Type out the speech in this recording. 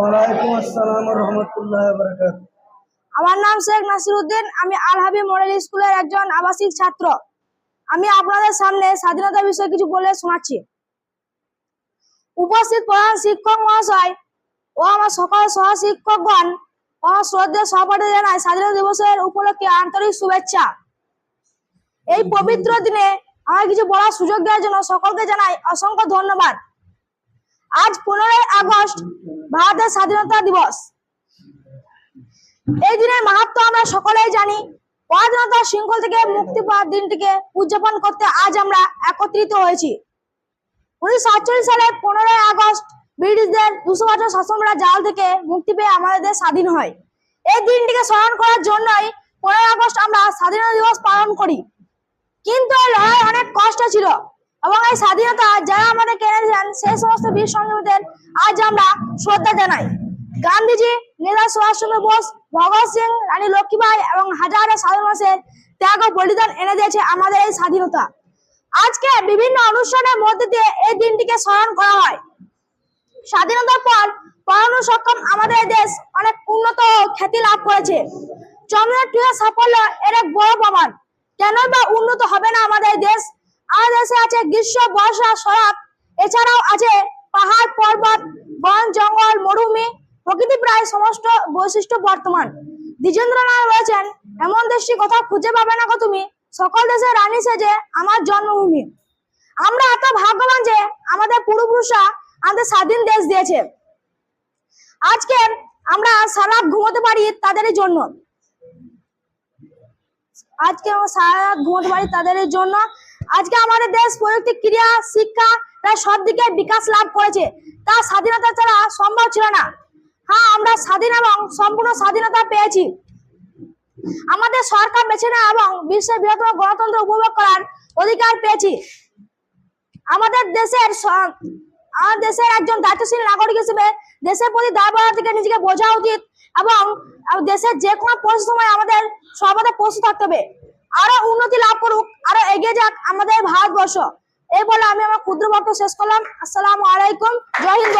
ওয়ালাইকুম আসসালাম রহমতুল্লাহ বরকাত আমার নাম শেখ নাসিরউদ্দিন আমি আলহাবি মডেল স্কুলের একজন আবাসিক ছাত্র। আমি আপনাদের সামনে স্বাধীনতা বিষয়ে কিছু বলে শোনাচ্ছি। উপস্থিত প্রধান শিক্ষক মহাশয় ও আমার সকল সহশিক্ষকগণ ও আমার শ্রদ্ধেয় সহপাঠী জানাই স্বাধীনতা দিবসের উপলক্ষে আন্তরিক শুভেচ্ছা। এই পবিত্র দিনে আমাকে কিছু বলার সুযোগ দেওয়ার জন্য সকলকে জানাই অসংখ্য ধন্যবাদ। আজ পনেরোই আগস্ট ভারতের স্বাধীনতা দিবস। এই দিনের মাহাত্ম আমরা সকলেই জানি। পরাধীনতার শৃঙ্খল থেকে মুক্তি পাওয়ার দিনটিকে উদযাপন করতে আজ আমরা একত্রিত হয়েছি। উনিশশো সাতচল্লিশ সালে পনেরোই আগস্ট ব্রিটিশদের দুশো বছর শাসনরা জাল থেকে মুক্তি পেয়ে আমাদের স্বাধীন হয়। এই দিনটিকে স্মরণ করার জন্যই পনেরোই আগস্ট আমরা স্বাধীনতা দিবস পালন করি। কিন্তু লড়াই অনেক কষ্ট ছিল। এবং এই স্বাধীনতা যারা আমাদের সেই সমস্ত বীর সঙ্গীদের আজ আমরা শ্রদ্ধা জানাই। গান্ধীজি সুভাষচন্দ্র বোস, ভগৎ সিং, রানী লক্ষ্মীবাই এবং হাজারো ত্যাগ ও বলিদান এনে দিয়েছে আমাদের এই স্বাধীনতা। আজকে বিভিন্ন অনুষ্ঠানের মধ্যে দিয়ে এই দিনটিকে স্মরণ করা হয়। স্বাধীনতার পর পড়ানো সক্ষম আমাদের দেশ অনেক উন্নত খ্যাতি লাভ করেছে। চন্দ্রনাথের সাফল্য এর এক বড় প্রমাণ। কেন বা উন্নত হবে না আমাদের দেশে আছে গ্রীষ্ম, বর্ষা, শরৎ। এছাড়াও আছে পাহাড়, পর্বত, বন, জঙ্গল, মরুভূমি, প্রকৃতি প্রায় সমস্ত বৈশিষ্ট্য বর্তমান। দ্বিজেন্দ্রনাথ রয়েছেন এমন দেশটি কোথাও খুঁজে পাবে না গো তুমি। সকল দেশের রানী সেজে আমার জন্মভূমি। আমরা এত ভাগ্যবান যে আমাদের পূর্বপুরুষরা আমাদের স্বাধীন দেশ দিয়েছে। আজকে আমরা সারা ঘুমোতে পারি তাদের জন্য। আজকে সারা ঘুমোতে পারি তাদের জন্য। আজকে আমাদের দেশ প্রযুক্তি ক্রিয়া শিক্ষা প্রায় সব দিকে বিকাশ লাভ করেছে। তা স্বাধীনতা ছাড়া সম্ভব ছিল না। হ্যাঁ আমরা স্বাধীন এবং সম্পূর্ণ স্বাধীনতা পেয়েছি। আমাদের সরকার বেছে নেওয়া এবং বিশ্বের বৃহত্তম গণতন্ত্র উপভোগ করার অধিকার পেয়েছি। আমাদের দেশের আমাদের দেশের একজন দায়িত্বশীল নাগরিক হিসেবে দেশের প্রতি দায়বদ্ধতা থেকে নিজেকে বোঝা উচিত এবং দেশের যে কোনো পরিস্থিতির সময় আমাদের সর্বদা প্রস্তুত থাকতে হবে। আরও উন্নতি লাভ করুক, আরও এগিয়ে যাক আমাদের ভারতবর্ষ। এই বলে আমি আমার ক্ষুদ্র বক্তব্য শেষ করলাম। আসসালামু আলাইকুম। জয় হিন্দ